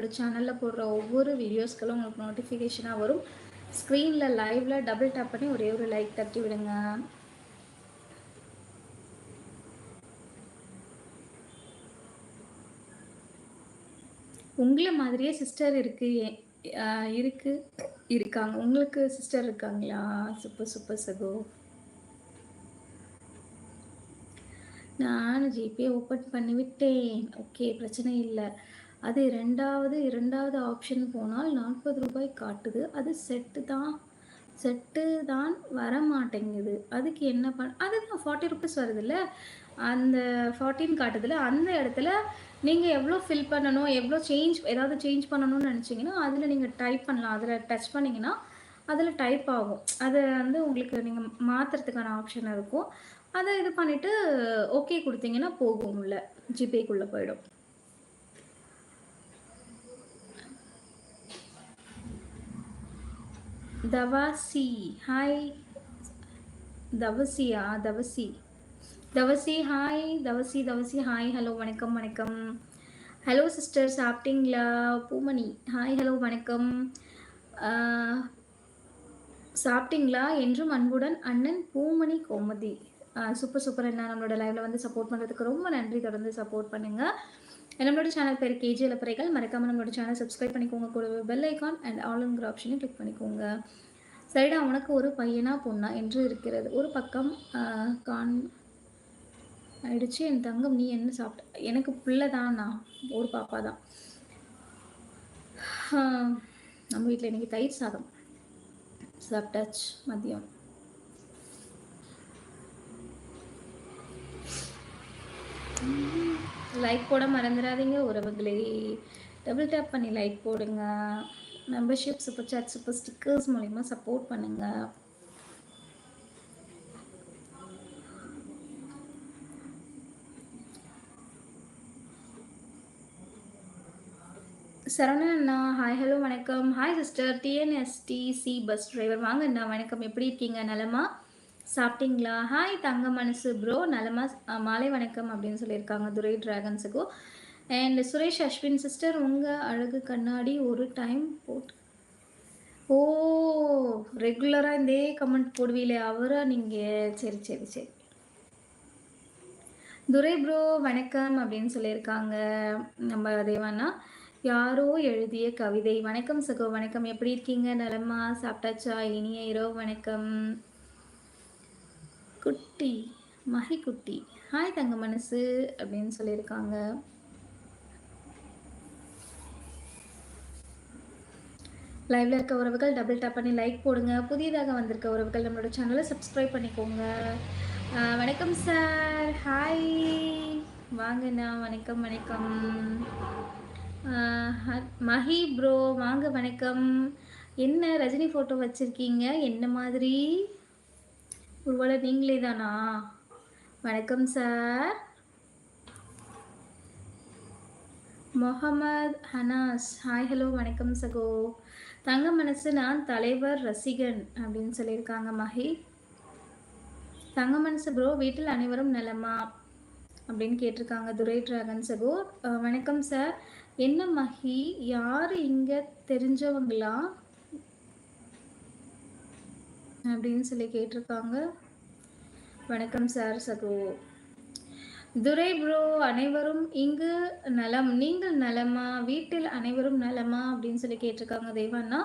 நம்மளோட சேனலில் போடுற ஒவ்வொரு வீடியோஸ்களும் உங்களுக்கு நோட்டிஃபிகேஷனாக வரும். ஸ்க்ரீனில் லைவில் டபுள் டேப் பண்ணி ஒரே ஒரு லைக் தட்டி விடுங்க. உங்களை மாதிரியே சிஸ்டர் இருக்கு இருக்கு இருக்காங்க. உங்களுக்கு சிஸ்டர் இருக்காங்களா? சூப்பர் சூப்பர் சகோ. நான் ஜிபே ஓப்பன் பண்ணிவிட்டேன் ஓகே பிரச்சனை இல்லை. அது ரெண்டாவது இரண்டாவது ஆப்ஷன் போனால் நாற்பது ரூபாய் காட்டுது. அது செட்டு தான். செட்டு தான் வர மாட்டேங்குது அதுக்கு என்ன பண்ண அதுதான் ஃபார்ட்டி ருபீஸ் வருதுல்ல? அந்த ஃபார்ட்டின் காட்டுதில் அந்த இடத்துல நீங்கள் எவ்வளோ ஃபில் பண்ணணும் எவ்வளோ சேஞ்ச் ஏதாவது சேஞ்ச் பண்ணணும்னு நினச்சிங்கன்னா அதில் நீங்கள் டைப் பண்ணலாம். அதில் டச் பண்ணிங்கன்னா அதில் டைப் ஆகும். அது வந்து உங்களுக்கு நீங்கள் மாற்றுறதுக்கான ஆப்ஷன் இருக்கும். அதை இது பண்ணிவிட்டு ஓகே கொடுத்தீங்கன்னா போகும் உள்ள. ஜிபேக்குள்ளே போயிடும். தவாசி ஹாய். தவசியா? தவசி. தவசி ஹாய். தவசி தவசி ஹாய். ஹலோ வணக்கம் வணக்கம். ஹலோ சிஸ்டர் சாப்பிட்டீங்களா? பூமணி ஹாய் ஹலோ வணக்கம். சாப்பிட்டீங்களா? என்றும் அன்புடன் அண்ணன் பூமணி கோமதி. சூப்பர் சூப்பர் என்ன நம்மளோட லைவ்ல வந்து சப்போர்ட் பண்ணுறதுக்கு ரொம்ப நன்றி. தொடர்ந்து சப்போர்ட் பண்ணுங்கள் நம்மளோட சேனல் பேர் கேஜி இலப்பறைகள் மறக்காம நம்மளோட சேனல் சப்ஸ்கிரைப் பண்ணிக்கோங்க. கூட பெல் ஐக்கான் அண்ட் ஆல்ங்கிற ஆப்ஷனையும் கிளிக் பண்ணிக்கோங்க. சரிடா உனக்கு ஒரு பையனா பொண்ணா என்று இருக்கிறது. ஒரு பக்கம் கான் ஆயிடுச்சு. என் தங்கம் நீ என்ன சாப்பிட்ட? எனக்கு பிள்ளை தான்? நான் ஒரு பாப்பா தான். நம்ம வீட்டில் இன்னைக்கு தயிர் சாதம். சாப்பிட்டாச்சு மதியம். லைக் போட மறந்துடாதீங்க உறவுகளே டபுள் டேப் பண்ணி லைக் போடுங்க. Membership super chat super stickers மூலிமா சப்போர்ட் பண்ணுங்க. சரவணன் அண்ணா ஹாய் ஹலோ வணக்கம். Hi sister TNSTC bus driver வாங்க அண்ணா வணக்கம். எப்படி இருக்கீங்க? நலமா? சாப்பிட்டீங்களா? ஹாய் தங்க மனசு ப்ரோ நலமா மாலை வணக்கம் அப்படின்னு சொல்லியிருக்காங்க துரை டிராகன்ஸுக்கும் அண்ட் சுரேஷ் அஸ்வின் சிஸ்டர் உங்கள் அழகு கண்ணாடி ஒரு டைம் போட்டு ஓ ரெகுலராக இதே கமெண்ட் போடுவீங்களே அவரா நீங்கள் சரி சரி சரி. துரை ப்ரோ வணக்கம் அப்படின்னு சொல்லியிருக்காங்க நம்ம தேவானா யாரோ எழுதிய கவிதை. வணக்கம் சகோ வணக்கம். எப்படி இருக்கீங்க? நலமா சாப்பிட்டாச்சா? இனிய இரவு வணக்கம். குட்டி மஹி குட்டி. ஹாய் தங்க மனசு அப்படின்னு சொல்லியிருக்காங்க. லைவ்ல இருக்க உறவுகள் டபுள் டேப் பண்ணி லைக் போடுங்க. புதியதாக வந்திருக்க உறவுகள் நம்மளோட சேனலை சப்ஸ்கிரைப் பண்ணிக்கோங்க. வணக்கம் சார் ஹாய் வாங்கண்ணா வணக்கம் வணக்கம். மஹி ப்ரோ வாங்க வணக்கம். என்ன ரஜினி ஃபோட்டோ வச்சுருக்கீங்க? என்ன மாதிரி? ஒருவேளை நீங்களே தானா? வணக்கம் sir. Mohammed Hanas. Hi hello வணக்கம் சகோ. தங்க மனசு நான் தலைவர் ரசிகன் அப்படின்னு சொல்லியிருக்காங்க மஹி தங்க மனசு ப்ரோ வீட்டில் அனைவரும் நலமா? அப்படின்னு கேட்டிருக்காங்க துரை டிராகன் சகோ. வணக்கம் சார். என்ன மஹி யார் இங்கே தெரிஞ்சவங்களா? அப்படின்னு சொல்லி கேட்டிருக்காங்க. வணக்கம் சார் சகோ. துரை ப்ரோ அனைவரும் இங்கு நலம் நீங்கள் நலமா? வீட்டில் அனைவரும் நலமா? அப்படின்னு சொல்லி கேட்டிருக்காங்க தேவண்ணா.